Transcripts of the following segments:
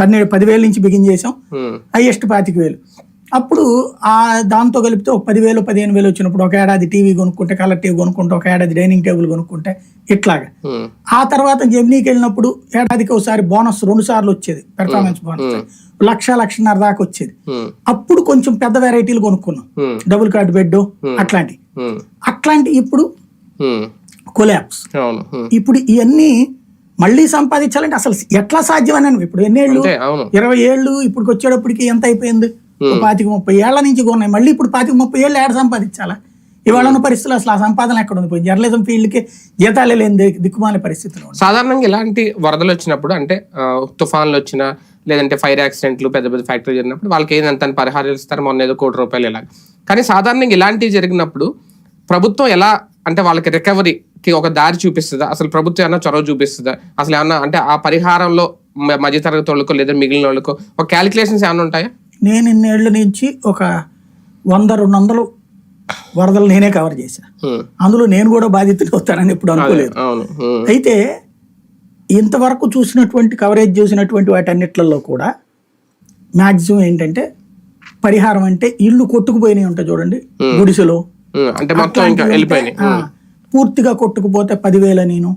పన్నెండు పదివేల నుంచి బిగిన్ చేసాం హైయెస్ట్ పాతిక వేలు. అప్పుడు ఆ దాంతో కలిపితే ఒక పదివేలు పదిహేను వేలు వచ్చినప్పుడు ఒక ఏడాది టీవీ కొనుక్కుంటే కలర్ టీవీ కొనుక్కుంటే ఒక ఏడాది డైనింగ్ టేబుల్ కొనుక్కుంటే ఇట్లాగా. ఆ తర్వాత జెమినీకి వెళ్ళినప్పుడు ఏడాదికి ఒకసారి బోనస్ రెండు సార్లు వచ్చేది పెర్ఫార్మెన్స్ బోనస్. లక్ష లక్షన్నర దాకా వచ్చేది. అప్పుడు కొంచెం పెద్ద వెరైటీలు కొనుక్కున్నాం. డబుల్ కార్డ్ బెడ్ అట్లాంటి ఉమ్, అట్లాంటి ఇప్పుడు ఉమ్, ఇప్పుడు ఇవన్నీ మళ్ళీ సంపాదించాలంటే అసలు ఎట్లా సాధ్యమని అను. ఇప్పుడు ఎన్నేళ్ళు? ఇరవై ఏళ్ళు ఇప్పుడు వచ్చేటప్పటికి ఎంత అయిపోయింది? పాతిక ముప్పై ఏళ్ళ నుంచి కొన్నాయి మళ్ళీ ఇప్పుడు పాతిక ముప్పై ఏళ్ళు ఏడ సంపాదించాలా? ఇవాళ ఉన్న పరిస్థితులు అసలు ఆ సంపాదన ఎక్కడ ఉంది జర్నలిజం ఫీల్డ్కి జీతాలే లేని దిక్కుమాల పరిస్థితులు. సాధారణంగా ఇలాంటి వరదలు వచ్చినప్పుడు అంటే తుఫాన్లు వచ్చినా లేదంటే ఫైర్ యాక్సిడెంట్లు పెద్ద పెద్ద ఫ్యాక్టరీ జరిగినప్పుడు వాళ్ళకి ఏంటంత పరిహారాలు ఇస్తారు? మొన్న ఏదో కోటి రూపాయలు ఇలా కానీ సాధారణంగా ఇలాంటివి జరిగినప్పుడు ప్రభుత్వం ఎలా అంటే వాళ్ళకి రికవరీకి ఒక దారి చూపిస్తుందా? అసలు ప్రభుత్వం ఏమైనా చొరవ చూపిస్తుందా? అసలు ఏమన్నా అంటే ఆ పరిహారంలో మధ్యతరగతి వాళ్ళకో లేదా మిగిలిన వాళ్ళకో ఒక క్యాలిక్యులేషన్స్ ఏమైనా ఉంటాయా? నేను ఇన్నేళ్ళ నుంచి ఒక వంద రెండు వందలు వరదలు నేనే కవర్ చేశా. అందులో నేను కూడా బాధితులు అవుతానని ఎప్పుడు అనుకోలేదు. అయితే ఇంతవరకు చూసినటువంటి కవరేజ్ చూసినటువంటి వాటన్నిట్లలో కూడా మ్యాక్సిమం ఏంటంటే పరిహారం అంటే ఇల్లు కొట్టుకుపోయినాయి ఉంటాయి చూడండి. గుడిసెలో. అంటే మొత్తం ఇంకా వెళ్ళిపోయినాయి. పూర్తిగా కొట్టుకుపోతే పదివేల నేను.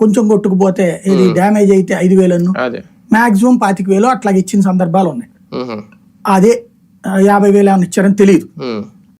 కొంచెం కొట్టుకుపోతే ఇది డ్యామేజ్ అయితే ఐదు వేలను మాక్సిమం పాతిక వేలు అట్లాగే ఇచ్చిన సందర్భాలు ఉన్నాయి. అదే యాభై వేలు ఏమైనా ఇచ్చారని తెలియదు.